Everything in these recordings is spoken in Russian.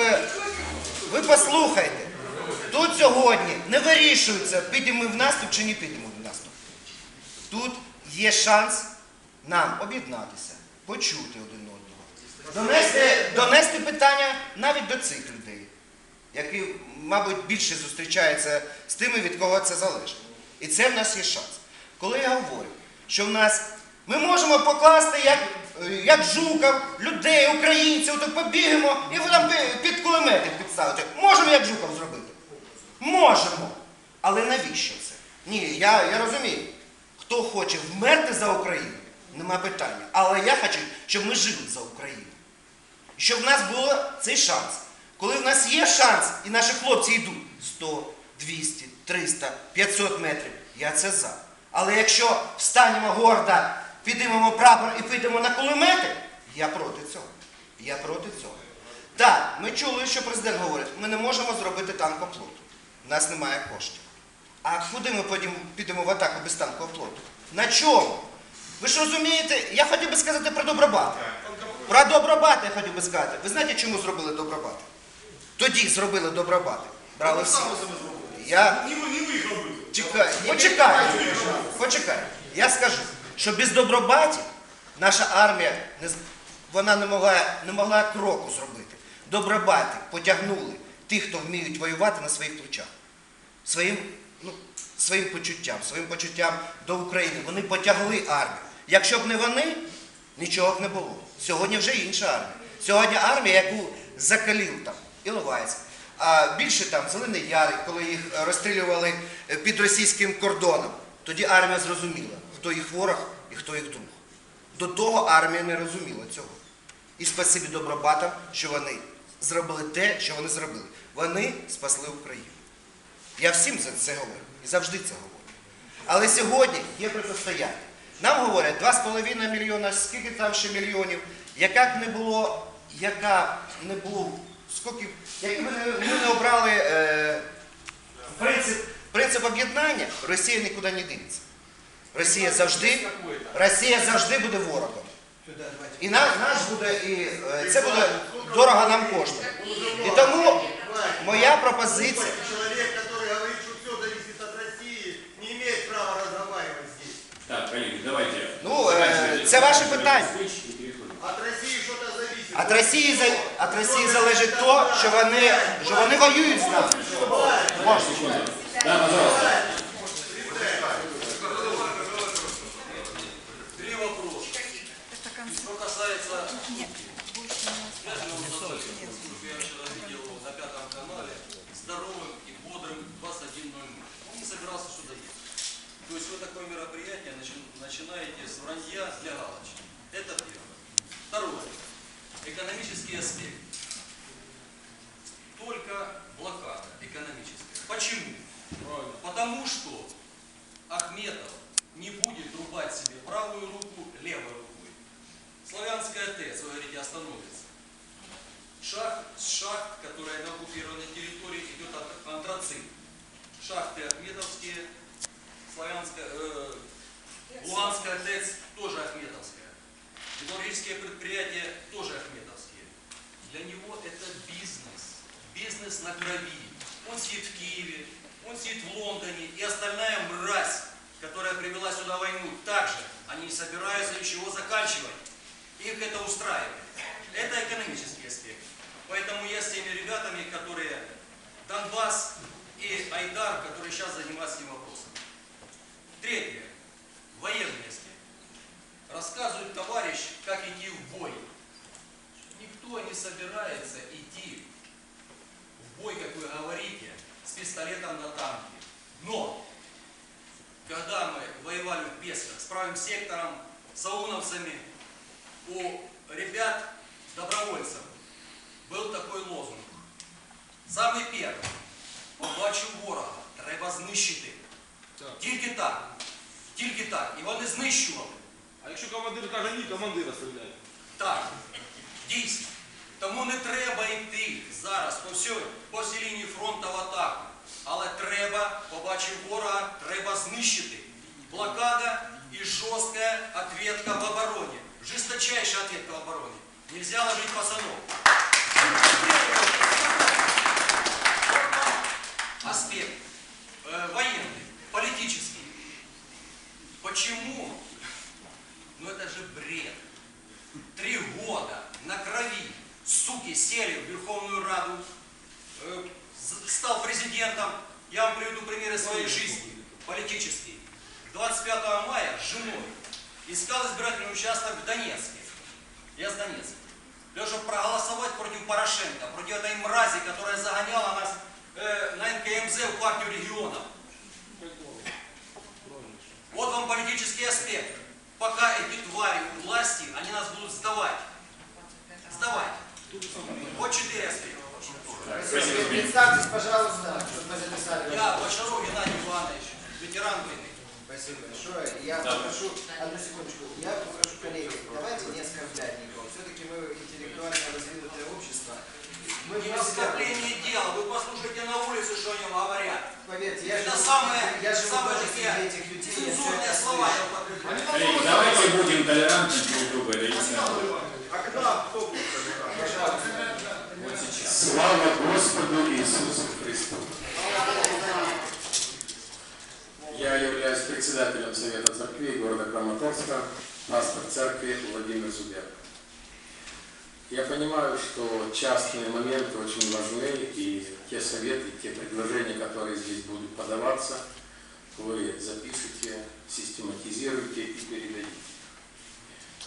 би, ви послухайте. Тут сьогодні не вирішується, підемо ми в наступ чи не підемо в наступ. Тут є шанс нам об'єднатися, почути один одного, донести, донести питання навіть до цих людей, які, мабуть, більше зустрічаються з тими, від кого це залежить. І це в нас є шанс. Коли я говорю, що в нас ми можемо покласти як, як жуков, людей, українців, то побігаємо і там під кулемети підставити. Можемо як жуков зробити. Можемо. Але навіщо це? Ні, я, я розумію. Хто хоче вмерти за Україну, нема питання. Але я хочу, щоб ми жили за Україну. Щоб в нас був цей шанс. Коли в нас є шанс, і наші хлопці йдуть 100, 200, 300, 500 метрів, я це за. Але якщо встанемо гордо, підіймемо прапор і підемо на кулемети, я проти цього. Я проти цього. Так, ми чули, що президент говорить, ми не можемо зробити танкового флоту. У нас немає коштів. А куди ми підемо, в атаку без танкового флоту? На чому? Ви ж розумієте, я хотів би сказати про Добробат. Про Добробат я хотів би сказати. Ви знаєте, чому зробили Добробат? Тоді зробили Добробат. Брали всі. Я Не ви, не ви робили. чекай, почекай. Почекай. Я скажу, що без Добробатів наша армія не, вона не могла, не могла кроку зробити. Добробати потягнули тих, хто вміють воювати на своїх плечах. Своїм, ну, своїм почуттям, своїм почуттям до України. Вони потягли армію. Якщо б не вони, нічого б не було. Сьогодні вже інша армія. Сьогодні армія, яку закалів там Іловайськ, а більше там Зелений Ярик, коли їх розстрілювали е, під російським кордоном. Тоді армія зрозуміла, хто їх ворог і хто їх друг. До того армія не розуміла цього. І спасибі добробатам, що вони зробили те, що вони зробили. Вони спасли Україну. Я всім за це говорю і завжди це говорю. Але сьогодні є протистояння. Нам говорять 2,5 мільйона, скільки там ще мільйонів, яка б не було, яка не було, скільки, якби ми ми не обрали е, принцип, принцип об'єднання, Росія нікуди не дивиться. Росія завжди, Росія завжди буде ворогом. І наш, наш буде, і е, це буде дорого нам коштує. І тому моя пропозиція. Человек, который говорит, что все зависит от России, не имеет права разговаривать здесь. Так, коллеги, давайте. Ну, е, це ваше питання. От России что-то зависит. От Росії, за- от Росії залежить то, що вони, що вони воюють з нами. Можна. То есть вы такое мероприятие начи- начинаете с вранья для галочки. Это первое. Второе. Экономический аспект. Только блокада экономическая. Почему? Потому что Славянская, э, Луганская ТЭЦ тоже Ахметовская. Металлургические предприятия тоже Ахметовские. Для него это бизнес. Бизнес на крови. Он сидит в Киеве, он сидит в Лондоне, и остальная мразь, которая привела сюда войну, также они не собираются ничего заканчивать. Их это устраивает. Это экономический аспект. Поэтому я с теми ребятами, которые Донбасс и Айдар, которые сейчас занимаются этим вопросом. Третье. Военный аспект. Рассказывает товарищ, как идти в бой. Никто не собирается идти в бой, как вы говорите, с пистолетом на танке. Но, когда мы воевали в Песках с правым сектором, с ауновцами, у ребят, добровольцев, был такой лозунг. Самый первый. Побачив ворога, треба знищити. Тільки так. Тільки так. І вони знищували. А якщо командир каже ні, командира стріляє. Так, дійсно. Тому не треба йти зараз по всій, по всій лінії фронту в атаку. Але треба, побачив ворога, треба знищити. Блокада и жесткая ответка в обороне. Жесточайшая ответка в обороне. Нельзя ложить пацанов. Аспект э, военный, политический. Почему? Ну это же бред. Три года на крови суки сели в Верховную Раду, э, стал президентом. Я вам приведу примеры своей жизни, политический 25 мая с женой искал избирательный участок в Донецке. Я с Донецка. Чтобы проголосовать против Порошенко, против этой мрази, которая загоняла нас э, на НКМЗ в партию регионов. Вот вам политический аспект. Пока эти твари у власти, они нас будут сдавать. Сдавать. Вот четыре аспекта. Представьтесь, пожалуйста, Спасибо большое. Я Да. попрошу, одну секундочку, я попрошу коллеги, давайте не оскорблять никого. Все-таки мы интеллектуально развитое общество. Мы Не оскорбление дела. Вы послушайте на улице, что они говорят. Поверьте, я Это живу- самые, я живу самые тоже такие этих людей. я цензурные это слова я употребляю. Коллеги, давайте будем толерантны друг к другу. Это единственное. А к нам кто будет. Вот сейчас. Слава Господу Иисусу председателем Совета Церкви города Краматорска, пастор церкви Владимир Зубяк. Я понимаю, что частные моменты очень важны, и те советы, те предложения, которые здесь будут подаваться, вы запишите, систематизируете и передадите.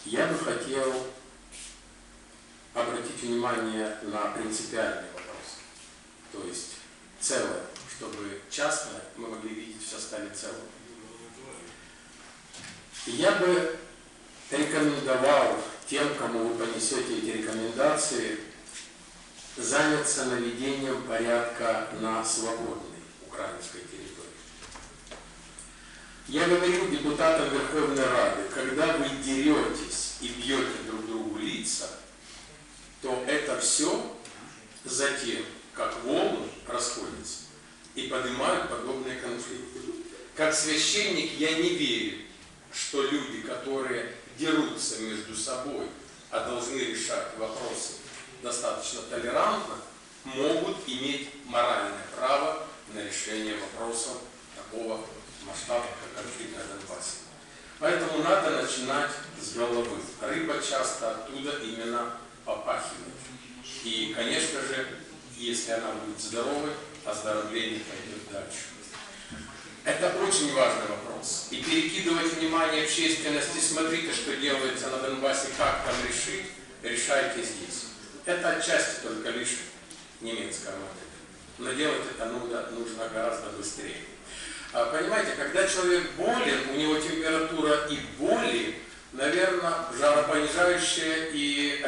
Я бы хотел обратить внимание на принципиальный вопрос. То есть целое, чтобы частное мы могли видеть в составе целого. Я бы рекомендовал тем, кому вы понесете эти рекомендации, заняться наведением порядка на свободной украинской территории. Я говорил депутатам Верховной Рады, когда вы деретесь и бьете друг другу лица, то это все затем, как волны расходятся и поднимают подобные конфликты. Как священник я не верю, что люди, которые дерутся между собой, а должны решать вопросы достаточно толерантно, могут иметь моральное право на решение вопросов такого масштаба, как конфликт на Донбассе. Поэтому надо начинать с головы. Рыба часто оттуда именно попахивает. И, конечно же, если она будет здоровой, оздоровление пойдет дальше. Это очень важный вопрос. И перекидывать внимание общественности, смотрите, что делается на Донбассе, как там решить, решайте здесь. Это отчасти только лишь немецкая модель. Но делать это нужно, нужно гораздо быстрее. А, Понимаете, когда человек болен, у него температура и боли, наверное, жаропонижающее и